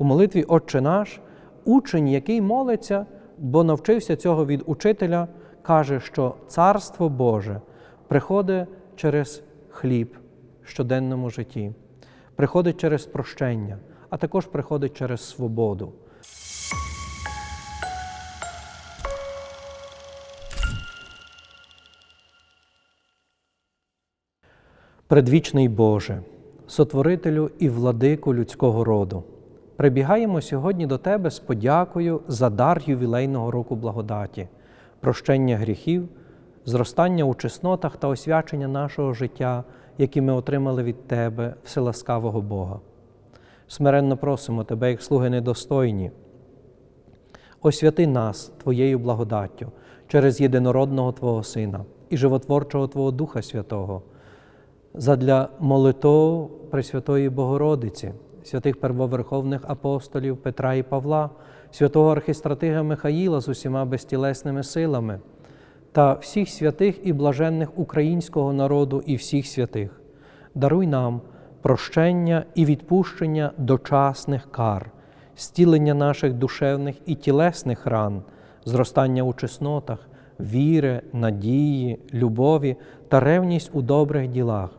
у молитві Отче наш, учень, який молиться, бо навчився цього від учителя, каже, що Царство Боже приходить через хліб в щоденному житті, приходить через прощення, а також приходить через свободу. Предвічний Боже, сотворителю і владику людського роду, прибігаємо сьогодні до Тебе з подякою за дар ювілейного року благодаті, прощення гріхів, зростання у чеснотах та освячення нашого життя, які ми отримали від Тебе, вселаскавого Бога. Смиренно просимо Тебе, як слуги недостойні, освяти нас Твоєю благодаттю через єдинородного Твого Сина і животворчого Твого Духа Святого задля молитов Пресвятої Богородиці, святих первоверховних апостолів Петра і Павла, святого архистратига Михаїла з усіма безтілесними силами та всіх святих і блаженних українського народу і всіх святих. Даруй нам прощення і відпущення дочасних кар, стілення наших душевних і тілесних ран, зростання у чеснотах, віри, надії, любові та ревність у добрих ділах,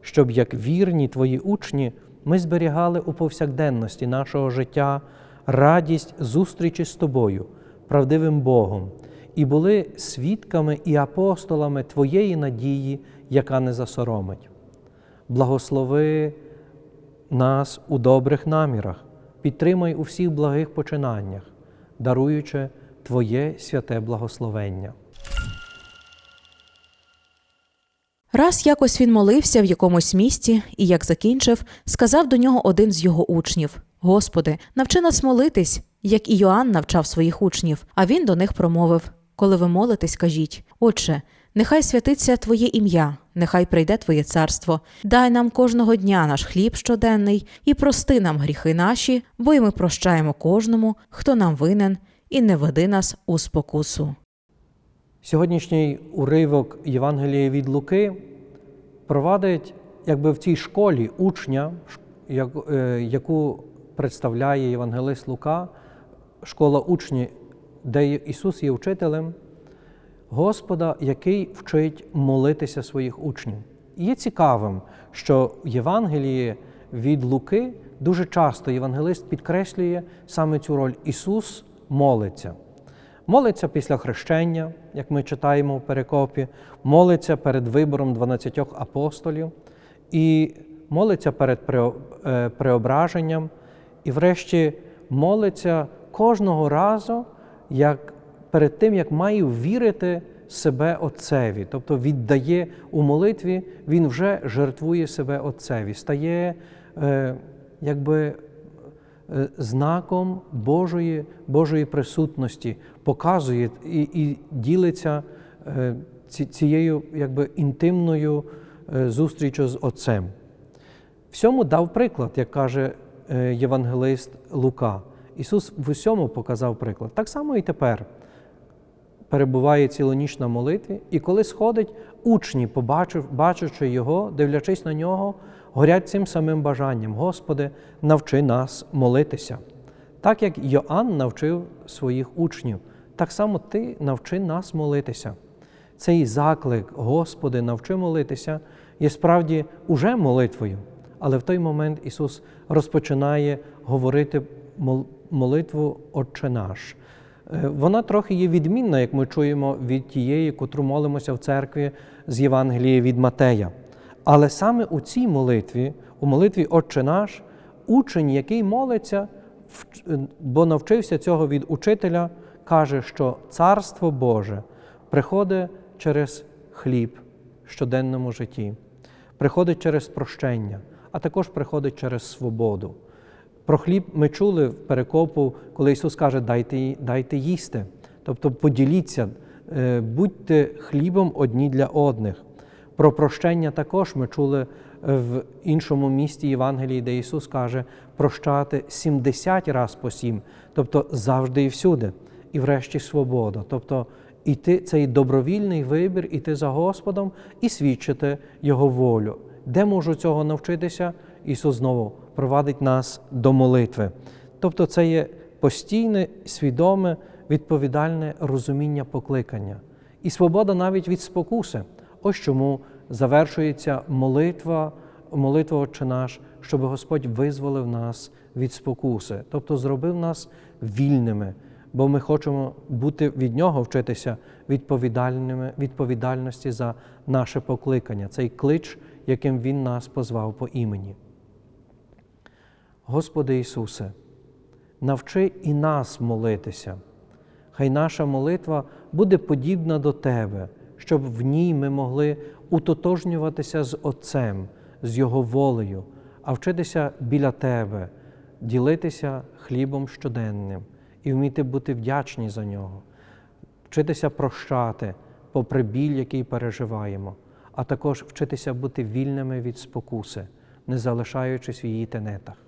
щоб як вірні Твої учні ми зберігали у повсякденності нашого життя радість зустрічі з Тобою, правдивим Богом, і були свідками і апостолами Твоєї надії, яка не засоромить. Благослови нас у добрих намірах, підтримай у всіх благих починаннях, даруючи Твоє святе благословення. Раз якось він молився в якомусь місті, і як закінчив, сказав до нього один з його учнів: Господи, навчи нас молитись, як і Йоанн навчав своїх учнів. А він до них промовив: Коли ви молитесь, кажіть: Отче, нехай святиться Твоє ім'я, нехай прийде Твоє царство. Дай нам кожного дня наш хліб щоденний, і прости нам гріхи наші, бо й ми прощаємо кожному, хто нам винен, і не веди нас у спокусу. Сьогоднішній уривок Євангелія від Луки провадить якби в цій школі учня, е, яку представляє Євангелист Лука, школа учні, де Ісус є вчителем, Господа, який вчить молитися своїх учнів. І є цікавим, що в Євангелії від Луки дуже часто євангелист підкреслює саме цю роль Ісус молиться. Молиться після хрещення, як ми читаємо в перекопі, молиться перед вибором 12 апостолів, і молиться перед е, преображенням, і врешті молиться кожного разу, як перед тим, як має вірити себе Отцеві. Тобто віддає у молитві, він вже жертвує себе Отцеві, стає е, якби знаком Божої, Божої присутності, показує і, і ділиться е, цією якби, інтимною е, зустрічю з Отцем. Всьому дав приклад, як каже е, євангелист Лука. Ісус в усьому показав приклад. Так само і тепер перебуває цілу на молитві, і коли сходить, учні, побачив, бачачи його, дивлячись на нього, горять цим самим бажанням: Господи, навчи нас молитися. Так як Йоанн навчив своїх учнів, так само Ти навчи нас молитися. Цей заклик, Господи, навчи молитися, є справді уже молитвою. Але в той момент Ісус розпочинає говорити молитву Отче наш. Е, Вона трохи є відмінна, як ми чуємо від тієї, котру молимося в церкві з Євангелія від Матея. Але саме у цій молитві, у молитві Отче наш, учень, який молиться, е, бо навчився цього від учителя, каже, що Царство Боже приходить через хліб в щоденному житті, приходить через прощення, а також приходить через свободу. Про хліб ми чули в перекопу, коли Ісус каже, дайте, дайте їсти. Тобто поділіться, е, будьте хлібом одні для одних. Про прощення також ми чули е, в іншому місті Євангелії, де Ісус каже прощати 70 раз по сім, тобто завжди і всюди. І врешті свобода. Тобто іти цей добровільний вибір, іти за Господом і свідчити Його волю. Де можу цього навчитися? Ісус знову провадить нас до молитви. Тобто це є постійне, свідоме, відповідальне розуміння покликання. І свобода навіть від спокуси. Ось чому завершується молитва, молитва Отче наш, щоб Господь визволив нас від спокуси, тобто зробив нас вільними, бо ми хочемо бути від Нього вчитися відповідальними, відповідальності за наше покликання, цей клич, яким Він нас позвав по імені. Господи Ісусе, навчи і нас молитися. Хай наша молитва буде подібна до Тебе, щоб в ній ми могли утотожнюватися з Отцем, з Його волею, а вчитися біля Тебе, ділитися хлібом щоденним і вміти бути вдячні за нього, вчитися прощати попри біль, який переживаємо, а також вчитися бути вільними від спокуси, не залишаючись в її тенетах.